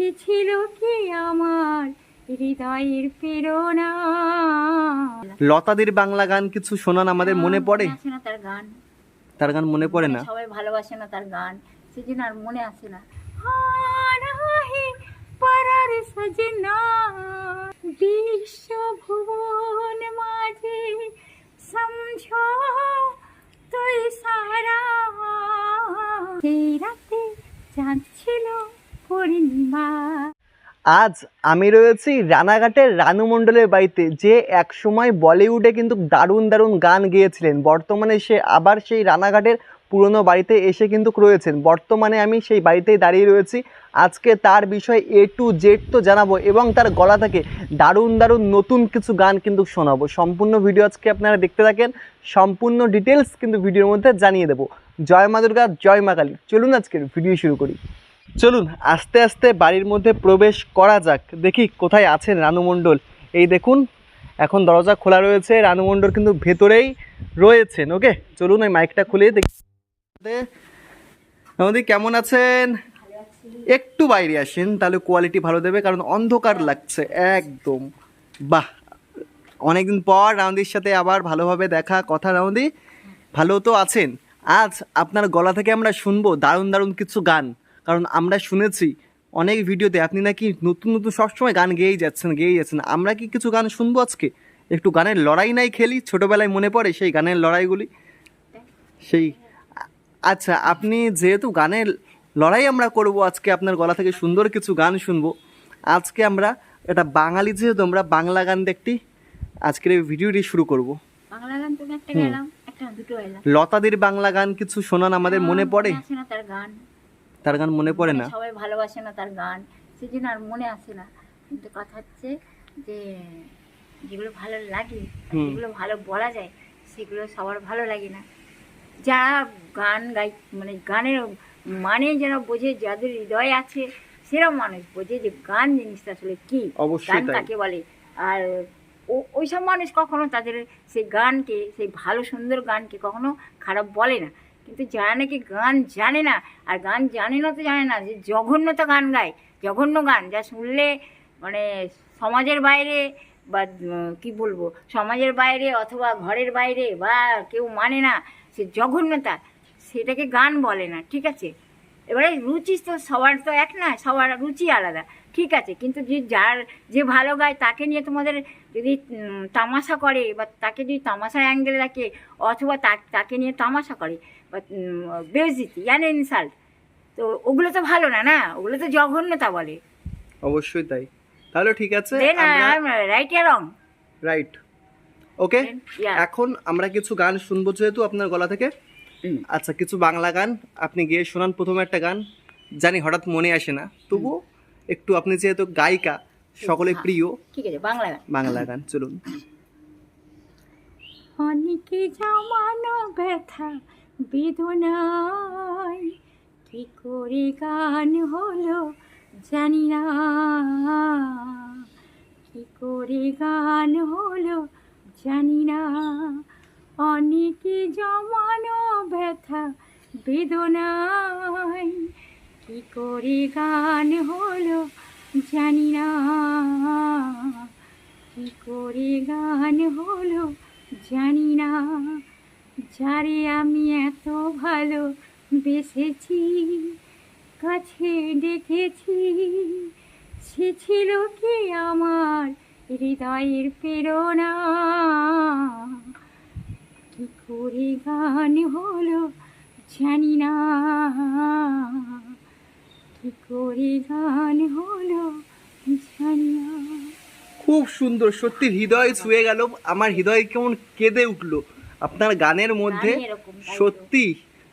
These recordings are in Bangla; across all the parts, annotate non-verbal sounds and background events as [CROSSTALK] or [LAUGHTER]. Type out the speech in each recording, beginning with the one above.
সে ছিল কি আমার? হৃদয়ের প্রেরণা। লতাদির বাংলা গান কিছু শোনান আমাদের মনে পড়ে? আসে না তার গান? তার গান মনে পড়ে না? সবাই ভালোবাসে না তার গান। সেজন্য আর মনে আসে না। পরার সজনা। বিশ্ব ভুবন মাঝে সমঝো তুই সারা সেই রাতে চাঁদ ছিল পূর্ণিমা। আজ আমি রয়েছি রানাঘাটের রানু মণ্ডলের বাড়িতে, যে একসময় বলিউডে কিন্তু দারুণ দারুণ গান গেয়েছিলেন। বর্তমানে সে আবার সেই রানাঘাটের পুরনো বাড়িতে এসে কিন্তু রয়েছেন। বর্তমানে আমি সেই বাড়িতেই দাঁড়িয়ে রয়েছি। আজকে তার বিষয়ে এ টু জেড তো জানাব এবং তার গলা থেকে দারুণ দারুণ নতুন কিছু গান কিন্তু শোনাবো। সম্পূর্ণ ভিডিও আজকে আপনারা দেখতে থাকেন। সম্পূর্ণ ডিটেলস কিন্তু ভিডিওর মধ্যে জানিয়ে দেবো। জয় মা দুর্গা, জয় মা কালী। চলুন আজকের ভিডিও শুরু করি। চলুন, আস্তে আস্তে বাড়ির মধ্যে প্রবেশ করা যাক। দেখি কোথায় আছেন রানু মণ্ডল। এই দেখুন, এখন দরজা খোলা রয়েছে, রানু মণ্ডল কিন্তু ভেতরেই রয়েছেন, ওকে? চলুন ওই মাইকটা খুলে দেখি। নদী কেমন আছেন? একটু বাইরে আসেন, তাহলে কোয়ালিটি ভালো দেবে, কারণ অন্ধকার লাগছে, একদম। বাহ! অনেকদিন পর রাউন্দির সাথে আবার ভালোভাবে দেখা, কথা রাউন্দি ভালো তো আছেন। আজ আপনার গলা থেকে আমরা শুনব দারুণ দারুণ কিছু গান। কারণ আমরা শুনেছি অনেক ভিডিওতে আপনি নাকি নতুন নতুন সবসময় গান গেয়েই যাচ্ছেন গেয়েই যাচ্ছেন। আমরা কি কিছু গান শুনব আজকে? একটু গানের লড়াই নাই খেলি ছোটোবেলায় মনে পড়ে সেই গানের লড়াইগুলি? সেই আচ্ছা আপনি যেহেতু গানের লড়াই আমরা করব আজকে আপনার গলা থেকে সুন্দর কিছু গান শুনব। আজকে আমরা এটা বাঙালি যেহেতু আমরা বাংলা গান দেখটি আজকের এই ভিডিওটি শুরু করব। বাংলা গান একটা গেলাম একটা দুটো লতাদির বাংলা গান কিছু শোনান আমাদের মনে পড়ে? গান? তার গান মনে পড়ে না? সবাই ভালোবাসে না তার গান। সেজন্য আর মনে আসে না। কিন্তু কথা হচ্ছে যে যেগুলো ভালো লাগে যেগুলো ভালো বলা যায় সেগুলো সবার ভালো লাগে না। যারা গান গাই মানে গানের মানে যারা বোঝে যাদের হৃদয় আছে সেরকম মানুষ বোঝে যে গান জিনিসটা আসলে কি। গান তাই। কাকে বলে? আর ওইসব মানুষ কখনো তাদের সেই গানকে সেই ভালো সুন্দর গানকে কখনো খারাপ বলে না। কিন্তু যারা নাকি গান জানে না, আর গান জানে না তো জানে না, যে জঘন্যতা গান গায়, জঘন্য গান, যা শুনলে মানে সমাজের বাইরে বা কি বলব, সমাজের বাইরে অথবা ঘরের বাইরে বা কেউ মানে না, সে জঘন্যতা, সেটাকে গান বলে না, ঠিক আছে? এবারে রুচি তো সবার তো এক না, সবার রুচি আলাদা, ঠিক আছে? কিন্তু যে যার যে ভালো গায়, তাকে নিয়ে তোমাদের যদি তামাশা করে বা তাকে যদি তামাশার অ্যাঙ্গেলে রাখে, অথবা তাকে নিয়ে তামাশা করে বেজিতি ইয়ান ইনসাল্ট। তো ওগুলো তো ভালো না না? ওগুলো তো জঘন্যতা বলে। অবশ্যই তাই। তাহলে ঠিক আছে রাইট রং রাইট ওকে এখন আমরা কিছু গান শুনব যেহেতু আপনার গলা থেকে। আচ্ছা কিছু বাংলা গান আপনি গিয়ে শোনান প্রথমে একটা গান। জানি হঠাৎ মনে আসে না। তবু একটু আপনি যেহেতু গায়িকা সকলে প্রিয়। ঠিক আছে বাংলা গান। বাংলা গান চলুন। অনেকে জমানো ব্যথা বেদনায় কি করে গান হলো জানি না। কি করে গান হলো জানি না। অনেকে জমানো ব্যথা বেদনায় কি করে গান হলো জানি না। কি করে গান হলো জানি না। যারে আমি এত ভালো বেসেছি, কাছে ডেকেছি, সে ছিল কি আমার হৃদয়ের প্রেরণা? কি করে গান হলো জানি না। কি করে গান হলো জানি না। খুব সুন্দর, সত্যি হৃদয় ছুঁয়ে গেল। আমার হৃদয় কেমন কেঁদে উঠল। আপনার গানের মধ্যে। সত্যি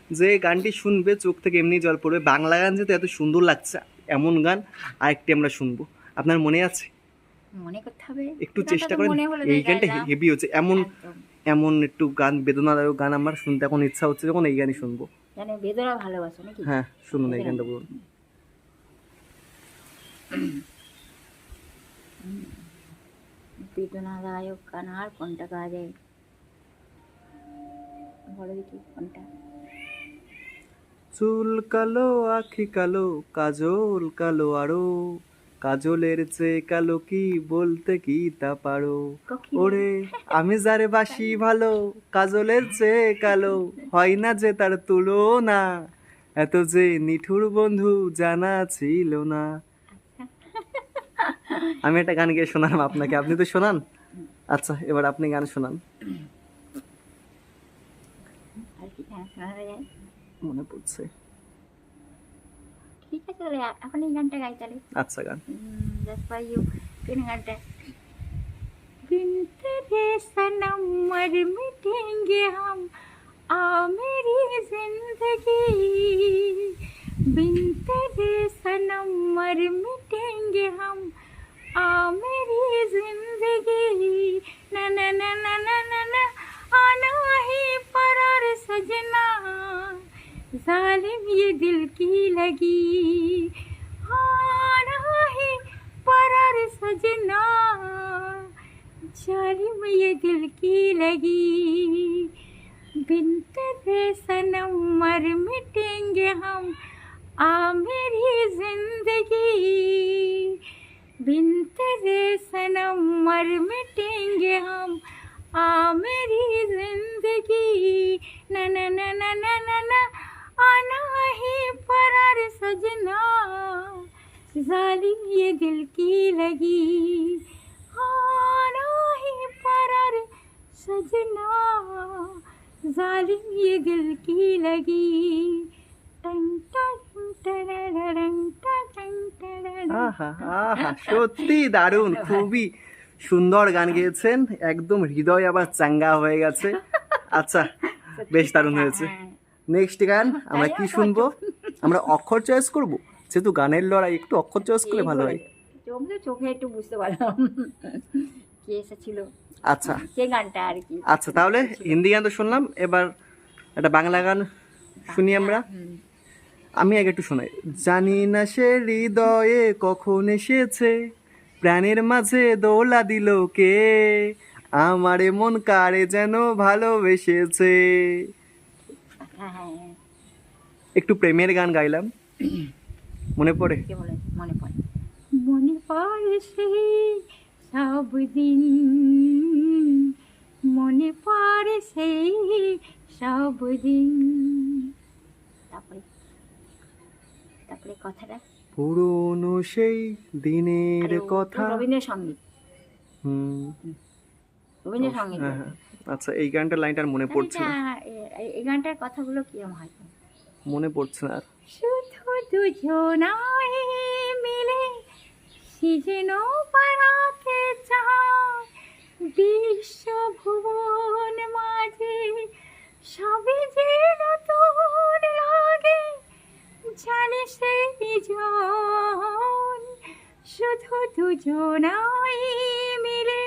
যে গানটি শুনবে চোখ থেকে এমনি জল পড়বে। বাংলা গান যেহেতু এত সুন্দর লাগছে এমন গান আরেকটি আমরা শুনব। আপনার মনে আছে? মনে করতে হবে। একটু চেষ্টা করেন এই গানটা হেভি হচ্ছে। এমন এমন একটু গান বেদনাদায়ক গান আমার শুনতে এখন ইচ্ছা হচ্ছে যখন এই গানই শুনব। বেদনা ভালোবাসো নাকি? হ্যাঁ শুনুন এই গানটা বলুন। বেদনাদায়ক গান আর কোনটা গাওয়া যায়? বলো দেখি কোনটা? চুল কালো আখি কালো কাজল কালো আরও। কাজলের চেয়ে কালো কি বলতে কি তা পারো? ওরে আমি যারে বাসি ভালো কাজলের চেয়ে কালো। হয় না যে তার তুলনা এত যে নিঠুর বন্ধু জানা ছিল না। আমি একটা গান গিয়ে শোনালাম আপনাকে আপনি তো শোনান? আচ্ছা এবার আপনি গান শোনান। আর কি গান শোনা যায় মনে পড়ছে ঠিক আছে তাহলে এখন এই গানটা গাই তাহলে আচ্ছা গান जस्ट फॉर यू किन घंटे बिन तेरे सनम मर मिटेंगे हम आ मेरी जिंदगी बिन तेरे सनम मर मिटेंगे हम आ मेरी जिंदगी ना ना ना ना ना ना ना आना ही परार सजना। जालिम ये दिल की लगी। आना ही परार सजना। जालिम ये दिल की लगी। बिन तेरे सनम मर मिटेंगे हम आ मेरी ज़िंदगी। बिन तेरे सनम मर मिटेंगे हम आ मेरी जिंदगी ना ना ना ना ना ना ना आना ही परार सजना जालिम ये दिल की लगी आना ही परार सजना जालिम ये दिल की लगी टंग टंग टरररंग टंग टरररंग। আহা আহা সত্যি দারুণ খুবই সুন্দর গান গেয়েছেন একদম হৃদয় আবার চাঙ্গা হয়ে গেছে। আচ্ছা বেশ দারুণ হয়েছে। হ্যাঁ। নেক্সট গান আমরা কি শুনব? আমরা অক্ষর চয়েস করব? যেহেতু গানের লড়াই একটু অক্ষর চয়েস করলে ভালো হয়। চোখ চোখে একটু বুঝতে পারলাম। কে এসেছিল? আচ্ছা। সে গানটা আর কি? আচ্ছা তাহলে হিন্দি গান তো শুনলাম এবার একটা বাংলা গান শুনি আমরা। আমি আগে একটু শোনাই। জানি না সে হৃদয়ে কখন এসেছে। প্রাণের মাঝে দোলা দিল কে? আমার মন কারে যেন ভালোবেসেছে। একটু প্রেমের গান গাইলাম। মনে পড়ে? মনে পড়ে। মনে পড়ে সেই সব দিন। মনে পড়ে সেই সব দিন। তারপরে? তারপরে কথাটা? পুরনো সেই দিনের কথা। রবীন্দ্রসঙ্গীত হুম। রবীন্দ্রসঙ্গীত হ্যাঁ হ্যাঁ। আচ্ছা এই গানটার লাইনটা আর মনে পড়ছে না। এই গানটার কথাগুলো কিরম হয়? মনে পড়ছে না আর। শুধু দুজনাই মিলে সিজন পাড়াতে চায়। বিশ্ব ভুবন মাঝে সবে যে নতুন জানে সেই জন। শুধু দুজনাই মিলে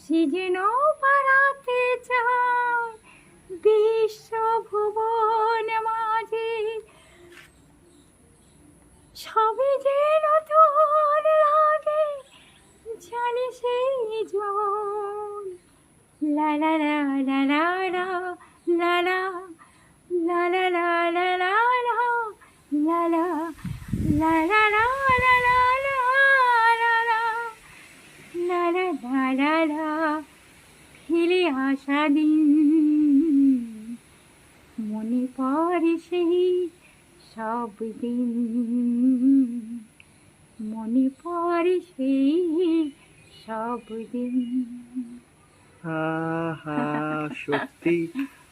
সিজন পাড়াতে চায় বিশ্বভুবন মাঝে সবই যে নতুন লাগে, জানি সেই জন। লা লা লা লা লা লা লা ফিরে মনে পড়ে সেই সব দিন। মনে পড়ে সেই সব দিন। সত্যি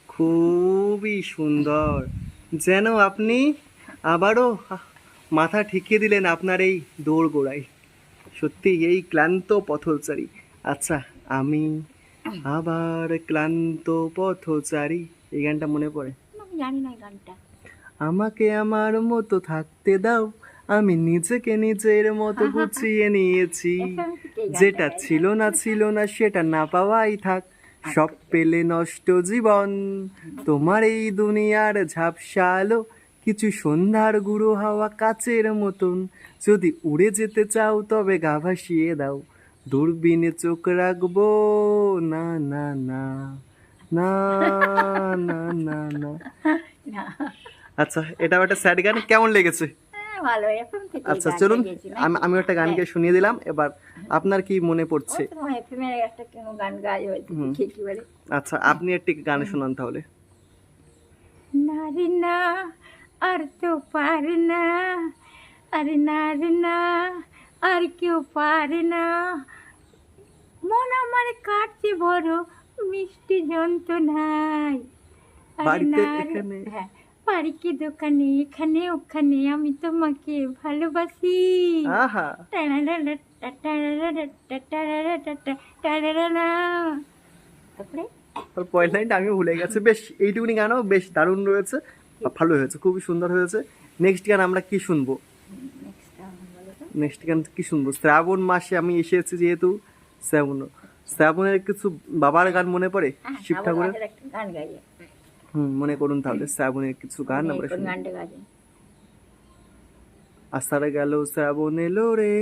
খুবই সুন্দর। যেন আপনি আবারও মাথা ঠেকিয়ে দিলেন আপনার এই দৌড় গোড়ায় সত্যি এই ক্লান্ত পথচারী আচ্ছা আমি আবার ক্লান্ত পথচারী। এই গানটা মনে পড়ে? আমি জানি না এই গানটা। আমাকে আমার মতো থাকতে দাও। আমি নিজেকে নিজের মতো গুছিয়ে নিয়েছি। যেটা ছিল না ছিল না সেটা না পাওয়াই থাক। সব পেলে নষ্ট জীবন। তোমার এই দুনিয়ার ঝাপসা আলো। কিছু সন্ধ্যার গুঁড়ো হাওয়া কাচের মতন। যদি উড়ে যেতে চাও তবে গা ভাসিয়ে দাও। দূরবীনে চোখ রাখব। না না না না না না না। আচ্ছা এটা একটা স্যাড গান। কেমন লেগেছে? হ্যাঁ, ভালো আচ্ছা চলুন আমি আমি একটা গানকে শুনিয়ে দিলাম। এবার আপনার কি মনে পড়ছে? গান গাই আচ্ছা আপনি একটি গান শোনান তাহলে। নারী না আর তো পার না আরে নারী না আর কেউ পারে না। মন আমার কাটছে বড় মিষ্টি যন্ত্রণায়? হ্যাঁ বাড়িতে দোকানে এখানে ওখানে আমি তোমাকে ভালোবাসি। আহা। তারপরে পয়েন্ট লাইনটা আমি ভুলে গেছি বেশ এইটুকুনি গানও বেশ দারুণ রয়েছে ভালো হয়েছে খুবই সুন্দর হয়েছে নেক্সট গান আমরা কি শুনব নেক্সট গান কি শুনব শ্রাবণ মাসে আমি এসেছি যেহেতু শ্রাবণ। শ্রাবণের কিছু বাবার গান মনে পড়ে? হ্যাঁ, শিব ঠাকুরের? গান হুম মনে করুন তাহলে শ্রাবণের কিছু গান আমরা শুনি। আষাঢ় গেল শ্রাবণ এলো রে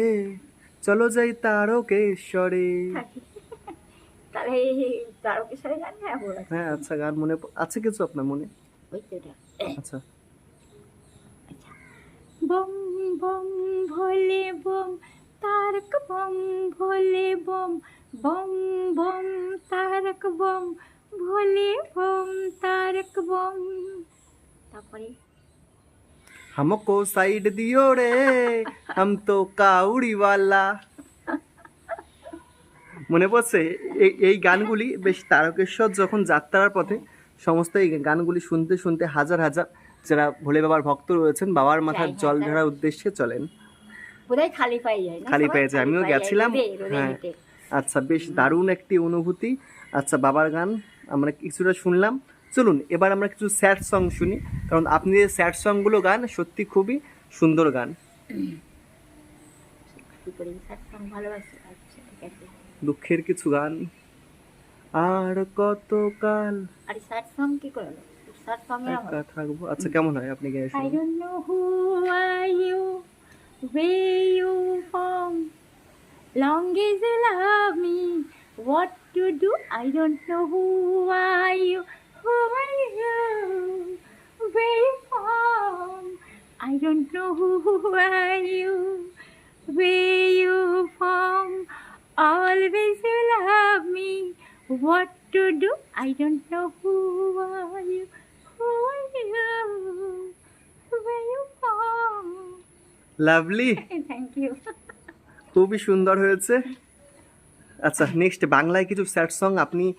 চলো যাই তারকেশ্বরে। [LAUGHS] হ্যাঁ হ্যাঁ আচ্ছা গান মনে আছে কিছু আপনার মনে? আচ্ছা। Bomb bomb Bhole bomb Tarak bomb Bhole bomb bomb bomb Tarak bomb Bhole bomb Tarak bomb তারপরে हमको साइड दियो रे हम तो কাউড়ি वाला মনে পড়ছে এই এই গানগুলি বেশ তারকেশ্বর যখন যাত্রার পথে সমস্ত এই গানগুলি শুনতে শুনতে হাজার হাজার যারা ভোলে বাবার ভক্ত রয়েছেন বাবার মাথার হ্যাঁ, জল। ঢালার উদ্দেশ্যে চলেন। বোধহয় খালি পাই যায় খালি? পায়ে যায়, আমিও পায়ে গেছিলাম। হ্যাঁ। আচ্ছা বেশ দারুণ একটি অনুভূতি। আচ্ছা বাবার গান আমরা কিছুটা শুনলাম। চলুন এবার আমরা কিছু স্যাড সং শুনি কারণ আপনি যে স্যাড সংগুলো গান সত্যি খুবই সুন্দর গান। আচ্ছা দুঃখের কিছু গান। আর কতকাল আর সাত সং কি করে সাত সং এর আমার একা থাকবো আচ্ছা কেমন হয় আপনি গিয়ে I শুনুন don't know who are you, where you from. Long as you love me, what to do? I don't know who are you, who are you, where you from. I don't know who are you, where you from. Always you love me, what to do? I don't know who are you, lovely [LAUGHS] Thank you. খুবই সুন্দর হয়েছে। আচ্ছা নেক্সট বাংলায় কিছু স্যাড সং আপনি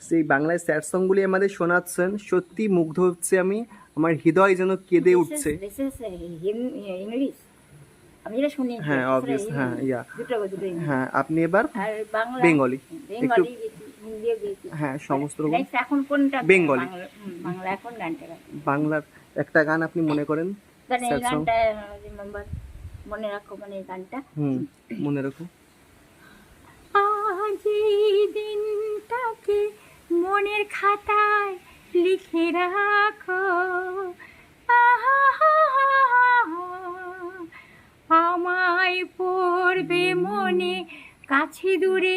সেই বাংলায় স্যাড সংগুলি আমাদের শোনাচ্ছেন। সত্যি মুগ্ধ হচ্ছে আমি। আমার হৃদয় যেন কেঁদে উঠছে। uh, uh, English. আমি যেটা শুনি হ্যাঁ, হ্যাঁ। হ্যাঁ আপনি এবার বেঙ্গলি। বেঙ্গলি হ্যাঁ সমস্ত রকম। এখন কোনটা বেঙ্গলি। বাংলা এখন গানটা বাংলার একটা গান আপনি মনে করেন? রিমেম্বার মনে রাখো মানে গানটা। হুম মনে রাখো। আজ এই দিনটাকে মনের খাতায় লিখে রাখো। আমায় পড়বে মনে কাছে দূরে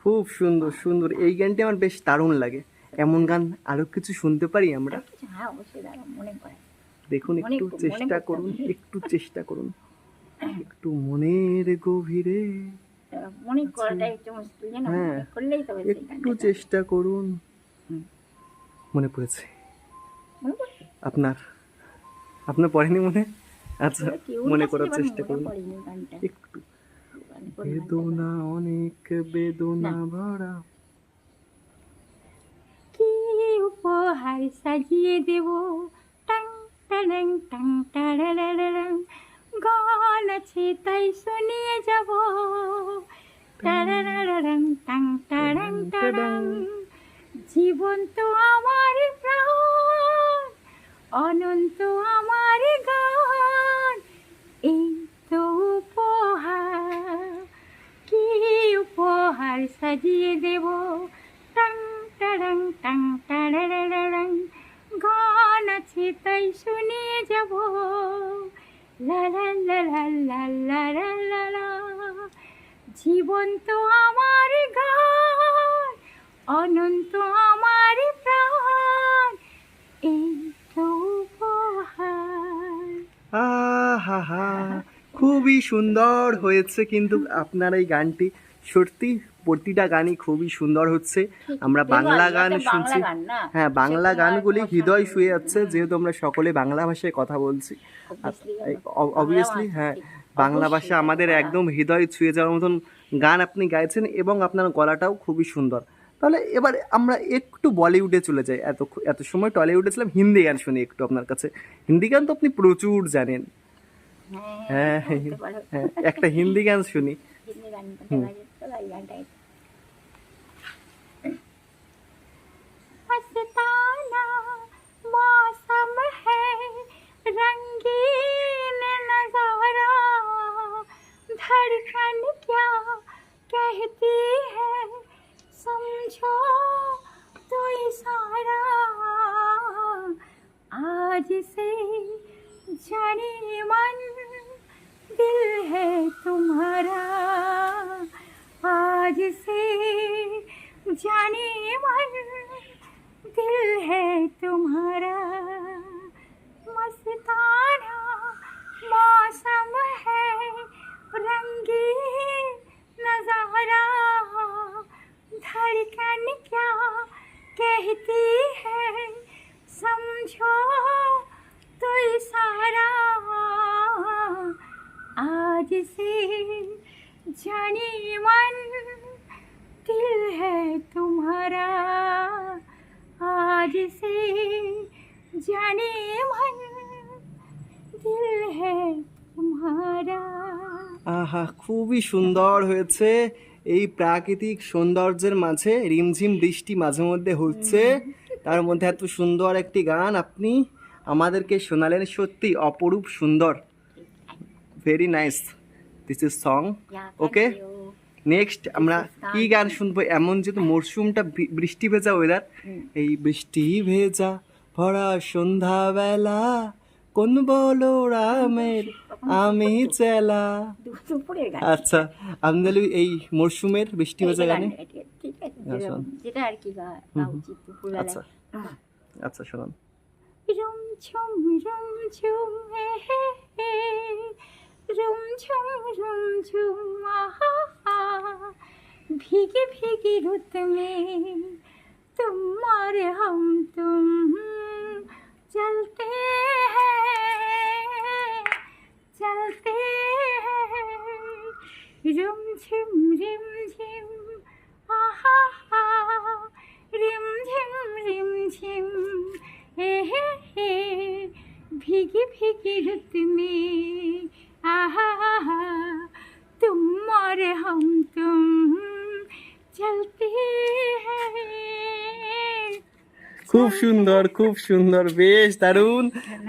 খুব সুন্দর সুন্দর। এই গানটি আমার বেশ দারুণ লাগে। এমন গান আরও কিছু শুনতে পারি আমরা? হ্যাঁ দেখুন একটু চেষ্টা করুন একটু চেষ্টা করুন। একটু মনের গভীরে একটু হ্যাঁ। একটু চেষ্টা করুন। মনে পড়েছে। আপনার? আপনার পড়েনি মনে? আচ্ছা মনে করার চেষ্টা করুন। একটু? বেদনা অনেক বেদনা ভরা। কি উপহার সাজিয়ে দেব? টাং টাং টাং টারারারারাং। গান আছে তাই শুনিয়ে যাব। টারারারারাং, টাং টারাং টারাং। জীবন তো আমার প্রাণ অনন্ত আমার গান। এই উপহার সাজিয়ে দেব। টাং টাং টাং টাং গান আছে তাই শুনে যাব। লা জীবন তো আমার গান অনন্ত আমার প্রাণ। এই তো আহা খুবই সুন্দর হয়েছে কিন্তু আপনার এই গানটি। সত্যি প্রতিটা গানই খুবই সুন্দর হচ্ছে। আমরা বাংলা গান শুনছি। হ্যাঁ বাংলা গানগুলি হৃদয় শুয়ে যাচ্ছে যেহেতু আমরা সকলে বাংলা ভাষায় কথা বলছি। অবভিয়াসলি হ্যাঁ বাংলা ভাষা আমাদের একদম হৃদয় ছুঁয়ে যাওয়ার মতন গান আপনি গাইছেন এবং আপনার গলাটাও খুবই সুন্দর। তাহলে এবার আমরা একটু বলিউডে চলে যাই। এত এত সময় টলিউডে ছিলাম হিন্দি গান শুনি একটু আপনার কাছে। হিন্দি গান তো আপনি প্রচুর জানেন। হ্যাঁ হ্যাঁ একটা হিন্দি গান শুনি। मस्ताना मौसम है, रंगीन नज़ारा क्या कहती है? समझो तो इशारा आज से जाने मन दिल है। जाने मन दिल है तुम्हारा। मस्ताना मौसम है रंगी नज़ारा। धड़कन क्या कहती है, समझो तो इशारा आज से जाने मन दिल है तुम्हारा आज से जाने मन दिल है तुम्हारा আহা খুবই সুন্দর হয়েছে এই প্রাকৃতিক সৌন্দর্যের মাঝে রিমঝিম বৃষ্টি মাঝে মধ্যে হচ্ছে তার মধ্যে এত সুন্দর একটি গান আপনি আমাদেরকে শোনালেন সত্যি অপরূপ সুন্দর very nice this is song okay next আমরা কি গান শুনব? এমন যেহেতু মরশুমটা বৃষ্টি ভেজা ওয়েদার এই বৃষ্টি ভেজা ভরা সন্ধ্যাবেলা কোন বলো রামের আমি চেলা। আচ্ছা আপনাদের এই মরশুমের বৃষ্টি ভেজা গানে হ্যাঁ। যেটা আর কি আচ্ছা। আচ্ছা শোনান রুম ঝুম রুম ঝুম হে হে। রুম ঝুম রুম ঝুম আহা ভিগে ভিগে রুত মে তোমার হম তুম চলতে চলতে হ্যাঁ রুম ঝিম রিম ঝিম আহা রিম ঝিম রিম ঝিম এ হে হে ভিগে ভিগে রুত মে तुम और हम तुम चलते हैं খুব সুন্দর খুব সুন্দর বেশ দারুণ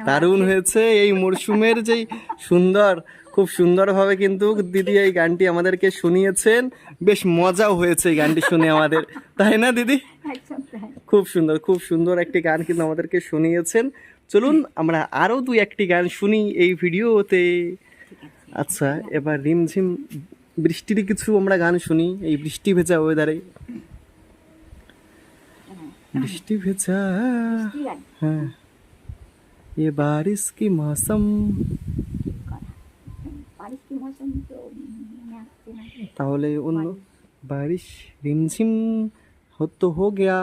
দারুণ হয়েছে এই মরশুমের যেই সুন্দর খুব সুন্দরভাবে কিন্তু দিদি এই গানটি আমাদেরকে শুনিয়েছেন বেশ মজাও হয়েছে এই গানটি শুনে আমাদের তাই না দিদি একদম তাই। খুব সুন্দর খুব সুন্দর একটি গান কিন্তু আমাদেরকে শুনিয়েছেন চলুন আমরা আরও দুই একটি গান শুনি এই ভিডিওতে আচ্ছা এবার রিমঝিম বৃষ্টির কিছু আমরা গান শুনি এই বৃষ্টি ভেজা ওয়েদারে বৃষ্টি ভেজা কি গান? হ্যাঁ ये बारिश की मौसम बारिश की मौसम तो मने আসছে না। তাহলে অন্য বারিশ রিমঝিম হতো হো গিয়া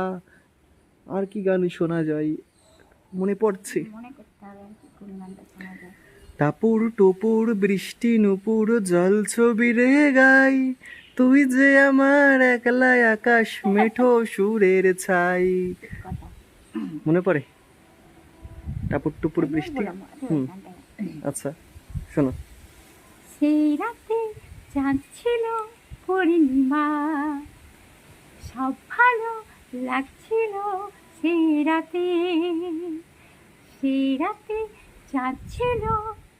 আর কি গান শোনা যায় মনে পড়ছে মনে করতে হবে টাপুর টুপুর বৃষ্টি নুপুর জল ছবি রে গাই। তুই যে আমার একলা আকাশ মেঠো সুরের ছাই। মনে পড়ে? টাপুর টুপুর বৃষ্টি? আচ্ছা, হুম। আচ্ছা শোনো। সেই রাতে চাঁদ ছিল পূর্ণিমা। সব ভালো লাগছিল সেই রাতে। সেই রাতে চাঁদ ছিল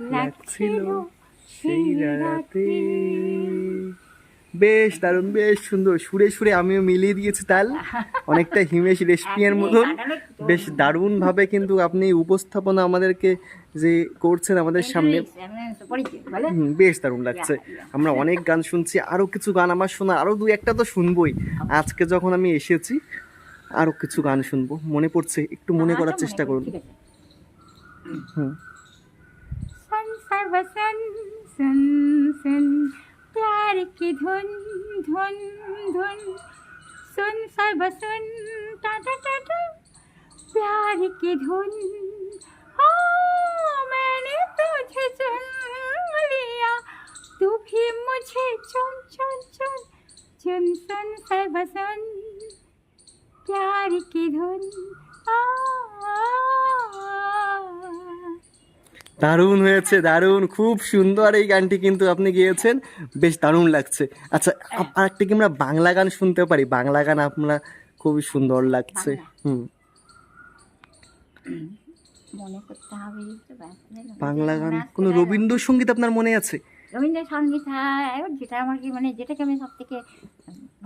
লাগছিল সেই রাতে। বেশ দারুণ বেশ সুন্দর। সুরে সুরে আমিও মিলিয়ে দিয়েছি তাল। অনেকটা হিমেশ রেশমিয়ার [LAUGHS] মতন। বেশ দারুণ ভাবে কিন্তু আপনি উপস্থাপনা আমাদেরকে যে করছেন আমাদের সামনে। বেশ দারুণ লাগছে। আমরা অনেক গান শুনছি আরও কিছু গান আমার শোনা আরও দু একটা তো শুনবই। আজকে যখন আমি এসেছি আরও কিছু গান শুনব। মনে পড়ছে একটু মনে করার চেষ্টা করুন। হুম। संसार बसन सन सन, प्यार की धुन धुन धुन। सुन सार बसन टा टा टा टा। प्यार की धुन। ओ, मैंने तुझे चुन लिया। तू भी मुझे चुन चुन चुन। चुन, सुन सार बसन प्यार की धुन। দারুণ হয়েছে দারুণ। খুব সুন্দর এই গানটি কিন্তু আপনি গিয়েছেন। বেশ দারুণ লাগছে। আচ্ছা আর একটা কি আমরা বাংলা গান শুনতে পারি? বাংলা গান আপনার খুবই সুন্দর লাগছে। হুম। বাংলা গান কোনো রবীন্দ্রসঙ্গীত আপনার মনে আছে? রবীন্দ্রসঙ্গীত হ্যাঁ যেটা আমার কি মানে যেটাকে আমি সব থেকে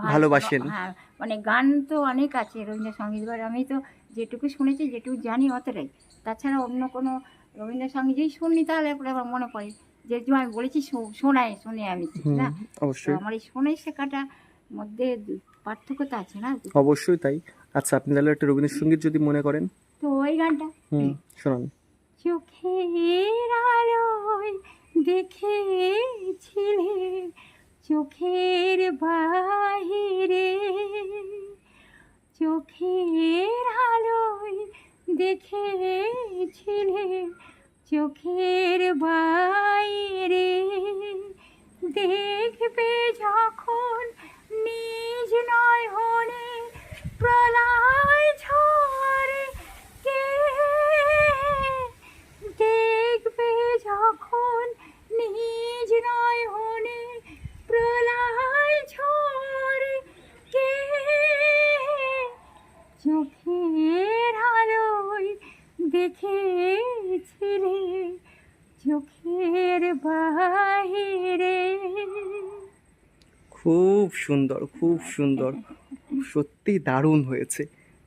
ভালোবাসেন। হ্যাঁ মানে গান তো অনেক আছে রবীন্দ্রসঙ্গীত এবার আমি তো যেটুকু শুনেছি যেটুকু জানি অতটাই। তাছাড়া অন্য কোনো রবীন্দ্রসঙ্গীত যেই শুনি তাহলে পরে আমার মনে পড়ে যেহেতু আমি বলেছি শো- শোনাই শুনে আমি না? অবশ্যই। আমার এই শোনাই শেখাটা মধ্যে পার্থক্য তো আছে না? অবশ্যই তাই। আচ্ছা আপনি তাহলে একটা রবীন্দ্রসঙ্গীত যদি মনে করেন। তো ওই গানটা। হুম শোনান। চোখের আলোয় দেখেছিলে চোখের বাহিরে চোখের আলোয় দেখেছিলে চোখের বাইরে? দেখবে যখন নিজ নয় হলে প্রলয় ঝরে কে? দেখবে যখন নিজ নয় হলে প্রলয় ঝরে খুব সুন্দর খুব সুন্দর। সত্যি দারুণ হয়েছে।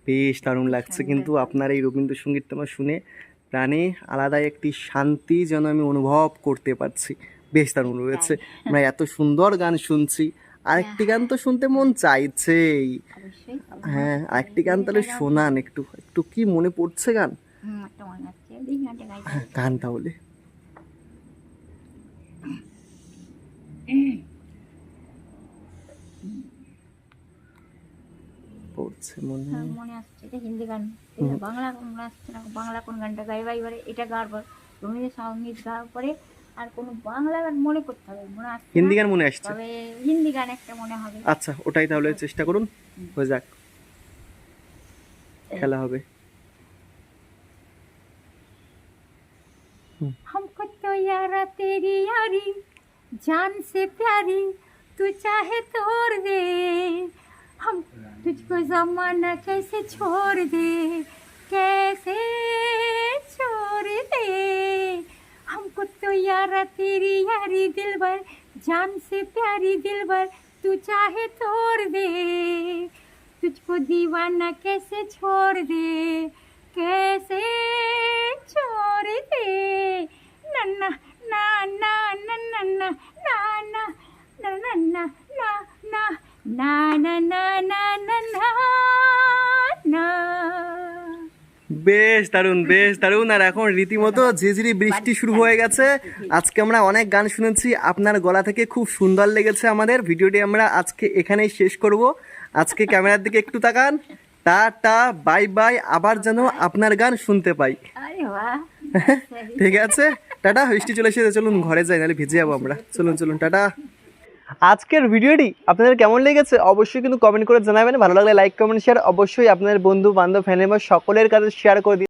বেশ দারুণ লাগছে কিন্তু আপনার এই রবীন্দ্রসঙ্গীতটা আমার শুনে প্রাণে আলাদা একটি শান্তি যেন আমি অনুভব করতে পারছি। বেশ দারুণ রয়েছে আমরা এত সুন্দর গান শুনছি। আরেকটি গান তো শুনতে মন চাইছেই। হ্যাঁ আরেকটি গান তাহলে শোনান একটু। একটু কি মনে পড়ছে গান? হ্যাঁ, গান তাহলে। পড়ছে মনে হ্যাঁ, মনে আসছে এটা হিন্দি গান এটা বাংলা মনে আসছে না বাংলা কোন গানটা গাইবা এবারে এটা গাওয়ার পর রবীন্দ্র সঙ্গীত গাওয়ার পরে আর কোনো বাংলা গান মনে করতে হবে মনে আসছে না। হিন্দি গান মনে আসছে তবে হিন্দি গান একটা মনে হবে আচ্ছা ওটাই তাহলে চেষ্টা করুন হয়ে যাক খেলা হবে हमको तो यारा तेरी यारी जान से प्यारी तू चाहे तोड़ दे हम तुझको जमाना कैसे छोड़ दे कैसे छोड़ दे हमको तो यारा तेरी यारी दिल भर जान से प्यारी दिल भर तू चाहे तोड़ दे तुझको दीवाना कैसे छोड़ दे कैसे छोड़ दे नन्ना ना ना ना ना ना ना ना ना ना na na na na na na na বেশ দারুণ বেশ দারুণ। আর এখন রীতিমতো ঝিঝিরি বৃষ্টি শুরু হয়ে গেছে। আজকে আমরা অনেক গান শুনেছি। আপনার গলা থেকে খুব সুন্দর লেগেছে আমাদের। ভিডিওটি আমরা আজকে এখানেই শেষ করব। আজকে ক্যামেরার দিকে একটু তাকান। Tata bye bye. আবার যেন আপনার গান শুনতে পাই। [LAUGHS] ঠিক আছে? টাটা বৃষ্টি চলে এসেছে। চলুন ঘরে যাই নাহলে ভিজে যাব আমরা। চলুন চলুন টাটা। আজকের ভিডিওটি আপনাদের কেমন লেগেছে অবশ্যই কিন্তু কমেন্ট করে জানাবেন। ভালো লাগলে লাইক কমেন্ট শেয়ার অবশ্যই আপনাদের বন্ধু বান্ধব ফ্যামিলি সকলের কাছে শেয়ার করে দিন।